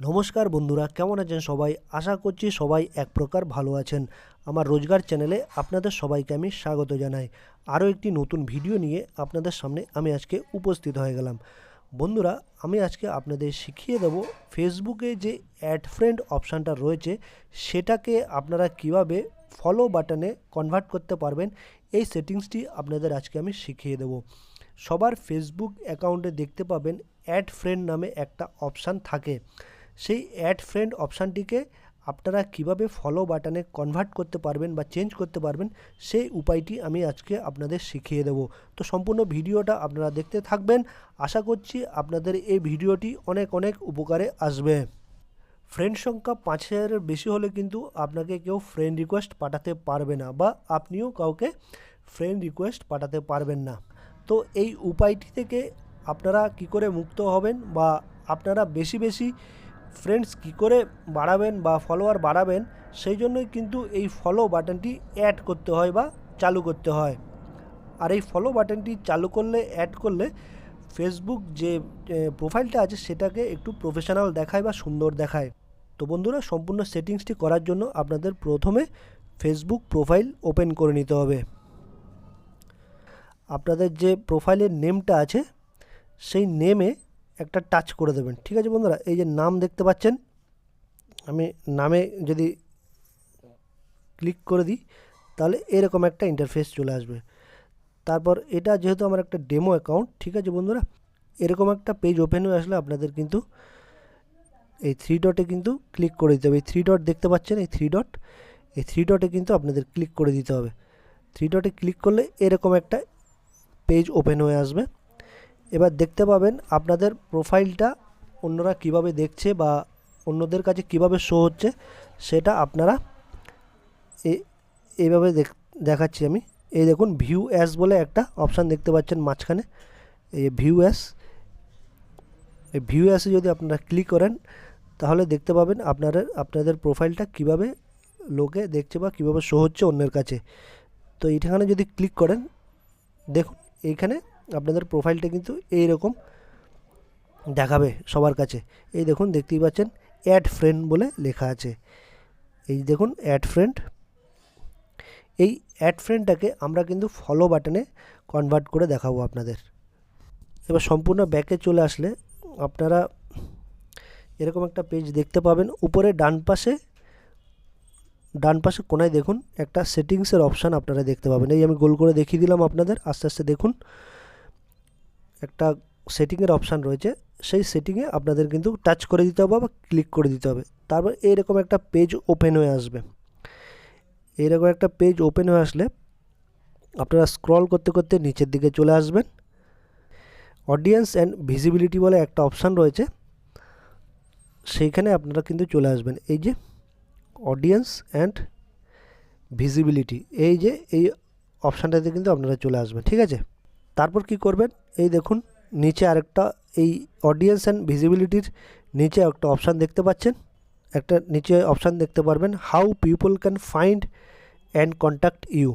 নমস্কার বন্ধুরা, কেমন আছেন সবাই? আশা করছি সবাই এক প্রকার ভালো আছেন। আমার রোজগার চ্যানেলে আপনাদের সবাইকে আমি স্বাগত জানাই। আরও একটি নতুন ভিডিও নিয়ে আপনাদের সামনে আমি আজকে উপস্থিত হয়ে গেলাম। বন্ধুরা, আমি আজকে আপনাদের শিখিয়ে দেব ফেসবুকে যে অ্যাড ফ্রেন্ড অপশানটা রয়েছে, সেটাকে আপনারা কীভাবে ফলো বাটনে কনভার্ট করতে পারবেন, এই সেটিংসটি আপনাদের আজকে আমি শিখিয়ে দেব। সবার ফেসবুক অ্যাকাউন্টে দেখতে পাবেন অ্যাড ফ্রেন্ড নামে একটা অপশান থাকে। সেই অ্যাড ফ্রেন্ড অপশানটিকে আপনারা কীভাবে ফলো বাটনে কনভার্ট করতে পারবেন বা চেঞ্জ করতে পারবেন, সেই উপায়টি আমি আজকে আপনাদের শিখিয়ে দেব। তো সম্পূর্ণ ভিডিওটা আপনারা দেখতে থাকবেন। আশা করছি আপনাদের এই ভিডিওটি অনেক অনেক উপকারে আসবে। ফ্রেন্ড সংখ্যা পাঁচ হাজারের বেশি হলে কিন্তু আপনাকে কেউ ফ্রেন্ড রিকোয়েস্ট পাঠাতে পারবে না বা আপনিও কাউকে ফ্রেন্ড রিকোয়েস্ট পাঠাতে পারবেন না। তো এই উপায়টি থেকে আপনারা কি করে মুক্ত হবেন বা আপনারা বেশি বেশি ফ্রেন্ডস কি করে বাড়াবেন বা ফলোয়ার বাড়াবেন, সেই জন্যই কিন্তু এই ফলো বাটনটি অ্যাড করতে হয় বা চালু করতে হয়। আর এই ফলো বাটনটি চালু করলে অ্যাড করলে ফেসবুক যে প্রোফাইলটা আছে, সেটাকে একটু প্রফেশনাল দেখায় বা সুন্দর দেখায়। তো বন্ধুরা, সম্পূর্ণ সেটিংসটি করার জন্য আপনাদের প্রথমে ফেসবুক প্রোফাইল ওপেন করে নিতে হবে। আপনাদের যে প্রোফাইলের নেমটা আছে, সেই নেমে একটা টাচ করে দেবেন। ঠিক আছে বন্ধুরা? এই যে নাম দেখতে পাচ্ছেন, আমি নামে যদি ক্লিক করে দিই, তাহলে এরকম একটা ইন্টারফেস চলে আসবে। তারপর এটা যেহেতু আমার একটা ডেমো অ্যাকাউন্ট ঠিক আছে বন্ধুরা? এরকম একটা পেজ ওপেন হয়ে আসলে আপনাদের কিন্তু এই থ্রি ডটে কিন্তু ক্লিক করে দিতে হবে। এই থ্রি ডট দেখতে পাচ্ছেন, এই থ্রি ডট এই থ্রি ডটে কিন্তু আপনাদের ক্লিক করে দিতে হবে। থ্রি ডটে ক্লিক করলে এরকম একটা পেজ ওপেন হয়ে আসবে। এবার দেখতে পাবেন আপনাদের প্রোফাইলটা অন্যরা কীভাবে দেখছে বা অন্যদের কাছে কীভাবে শো হচ্ছে, সেটা আপনারা এইভাবে দেখাচ্ছি আমি। এই দেখুন ভিউ অ্যাস বলে একটা অপশান দেখতে পাচ্ছেন মাঝখানে। এই ভিউ অ্যাস এই ভিউ অ্যাসে যদি আপনারা ক্লিক করেন, তাহলে দেখতে পাবেন আপনারা আপনাদের প্রোফাইলটা কীভাবে লোকে দেখছে বা কীভাবে শো হচ্ছে অন্যের কাছে। তো এইখানে যদি ক্লিক করেন, দেখুন, এইখানে আপনাদের প্রোফাইলটা কিন্তু এই রকম দেখাবে সবার কাছে। এই দেখুন, দেখতেই পাচ্ছেন অ্যাড ফ্রেন্ড বলে লেখা আছে। এই দেখুন অ্যাড ফ্রেন্ড এই অ্যাড ফ্রেন্ডটাকে আমরা কিন্তু ফলো বাটনে কনভার্ট করে দেখাবো আপনাদের। এবার সম্পূর্ণ ব্যাকে চলে আসলে আপনারা এরকম একটা পেজ দেখতে পাবেন। উপরে ডান পাশে ডান পাশে কোনায় দেখুন, একটা সেটিংসের অপশান আপনারা দেখতে পাবেন। এই আমি গোল করে দেখিয়ে দিলাম আপনাদের। আস্তে আস্তে দেখুন। একটা সেটিংয়ের অপশান রয়েছে, সেই সেটিংয়ে আপনাদের কিন্তু টাচ করে দিতে হবে বা ক্লিক করে দিতে হবে। তারপর এইরকম একটা পেজ ওপেন হয়ে আসবে। এইরকম একটা পেজ ওপেন হয়ে আসলে আপনারা স্ক্রল করতে করতে নিচের দিকে চলে আসবেন। অডিয়েন্স অ্যান্ড ভিজিবিলিটি বলে একটা অপশান রয়েছে, সেইখানে আপনারা কিন্তু চলে আসবেন। এই যে অডিয়েন্স অ্যান্ড ভিজিবিলিটি এই যে এই অপশানটাতে কিন্তু আপনারা চলে আসবেন, ঠিক আছে? তারপর কি করবেন? এই দেখুন, নিচে আরেকটা, এই অডিয়েন্স অ্যান্ড ভিজিবিলিটির নিচে একটা অপশান দেখতে পাচ্ছেন। একটা নিচে অপশান দেখতে পারবেন how people can find and contact you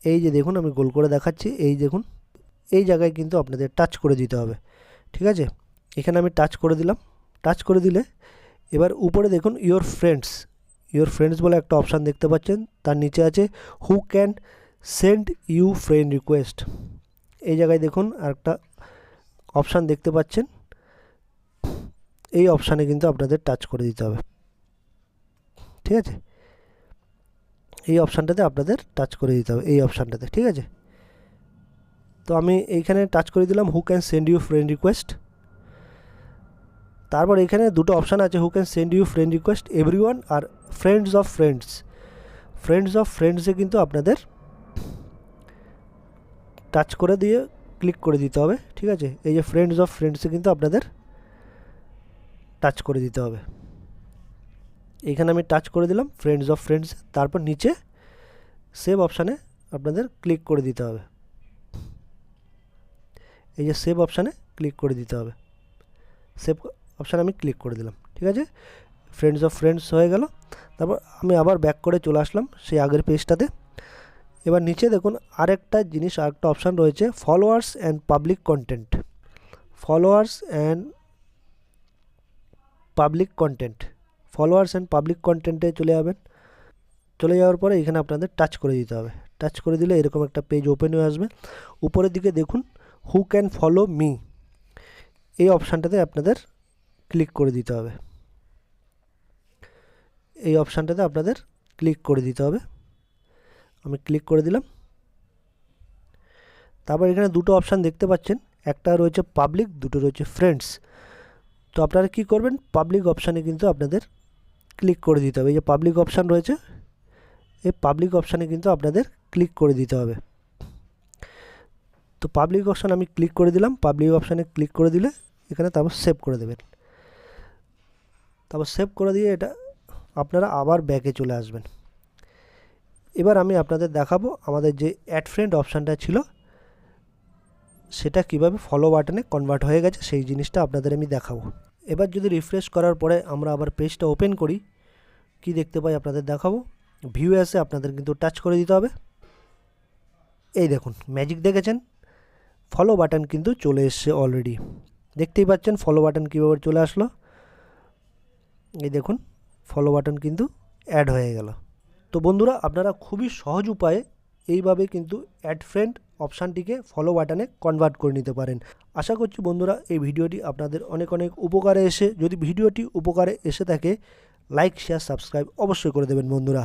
এই যে দেখুন, আমি গোল করে দেখাচ্ছি, এই দেখুন, এই জায়গায় কিন্তু আপনাদের টাচ করে দিতে হবে। ঠিক আছে? এখানে আমি টাচ করে দিলাম। টাচ করে দিলে, এবার উপরে দেখুন ইয়োর ফ্রেন্ডস ইয়োর ফ্রেন্ডস বলে একটা অপশান দেখতে পাচ্ছেন, তার নিচে আছে who can send you friend request এই জায়গায় দেখুন আরেকটা অপশান দেখতে পাচ্ছেন। এই অপশানে কিন্তু আপনাদের টাচ করে দিতে হবে। ঠিক আছে? এই অপশানটাতে আপনাদের টাচ করে দিতে হবে, এই অপশানটাতে ঠিক আছে? তো আমি এইখানে টাচ করে দিলাম who can send you friend request তারপর এখানে দুটো অপশান আছে who can send you friend request every R friends of friends friends of ফ্রেন্ডসে কিন্তু আপনাদের টাচ করে দিয়ে ক্লিক করে দিতে হবে, ঠিক আছে? এই যে ফ্রেন্ডস অফ ফ্রেন্ডসে কিন্তু আপনাদের টাচ করে দিতে হবে। এখানে আমি টাচ করে দিলাম ফ্রেন্ডস অফ ফ্রেন্ডস তারপর নিচে সেভ অপশানে আপনাদের ক্লিক করে দিতে হবে। এই যে সেভ অপশানে ক্লিক করে দিতে হবে। সেভ অপশানে আমি ক্লিক করে দিলাম, ঠিক আছে? ফ্রেন্ডস অফ ফ্রেন্ডস হয়ে গেল। তারপর আমি আবার ব্যাক করে চলে আসলাম সেই আগের পেজটাতে এবার নিচে দেখুন আরেকটা জিনিস, আরেকটা অপশান রয়েছে followers and public content followers and public content followers and public কন্টেন্টে চলে যাবেন। চলে যাওয়ার পরে এখানে আপনাদের টাচ করে দিতে হবে। টাচ করে দিলে এরকম একটা পেজ ওপেন হয়ে আসবে। উপরের দিকে দেখুন হু ক্যান ফলো মি এই অপশানটাতে আপনাদের ক্লিক করে দিতে হবে। এই অপশানটাতে আপনাদের ক্লিক করে দিতে হবে। আমি ক্লিক করে দিলাম। তারপর এখানে দুটো অপশান দেখতে পাচ্ছেন। একটা রয়েছে পাবলিক দুটো রয়েছে ফ্রেন্ডস তো আপনারা কি করবেন? পাবলিক অপশানে কিন্তু আপনাদের ক্লিক করে দিতে হবে। এই যে পাবলিক অপশান রয়েছে, এই পাবলিক অপশানে কিন্তু আপনাদের ক্লিক করে দিতে হবে। তো পাবলিক অপশান আমি ক্লিক করে দিলাম। পাবলিক অপশানে ক্লিক করে দিলে এখানে তারপর সেভ করে দেবেন। তারপর সেভ করে দিয়ে এটা আপনারা আবার ব্যাকে চলে আসবেন। এবার আমি আপনাদের দেখাবো আমাদের যে অ্যাড ফ্রেন্ড অপশানটা ছিল, সেটা কীভাবে ফলো বাটনে কনভার্ট হয়ে গেছে সেই জিনিসটা আপনাদের আমি দেখাবো। এবার যদি রিফ্রেশ করার পরে আমরা আবার পেজটা ওপেন করি, কি দেখতে পাই আপনাদের দেখাবো? ভিউ এসে আপনাদের কিন্তু টাচ করে দিতে হবে। এই দেখুন ম্যাজিক দেখেছেন? ফলো বাটন কিন্তু চলে এসছে অলরেডি দেখতেই পাচ্ছেন ফলো বাটন কীভাবে চলে আসলো? এই দেখুন ফলো বাটন কিন্তু অ্যাড হয়ে গেল। তো বন্ধুরা, আপনারা খুবই সহজ উপায়ে এইভাবে কিন্তু অ্যাড ফ্রেন্ড অপশানটিকে ফলো বাটনে কনভার্ট করে নিতে পারেন। আশা করছি বন্ধুরা, এই ভিডিওটি আপনাদের অনেক অনেক উপকারে এসে, যদি ভিডিওটি উপকারে এসে থাকে লাইক শেয়ার সাবস্ক্রাইব অবশ্যই করে দেবেন বন্ধুরা।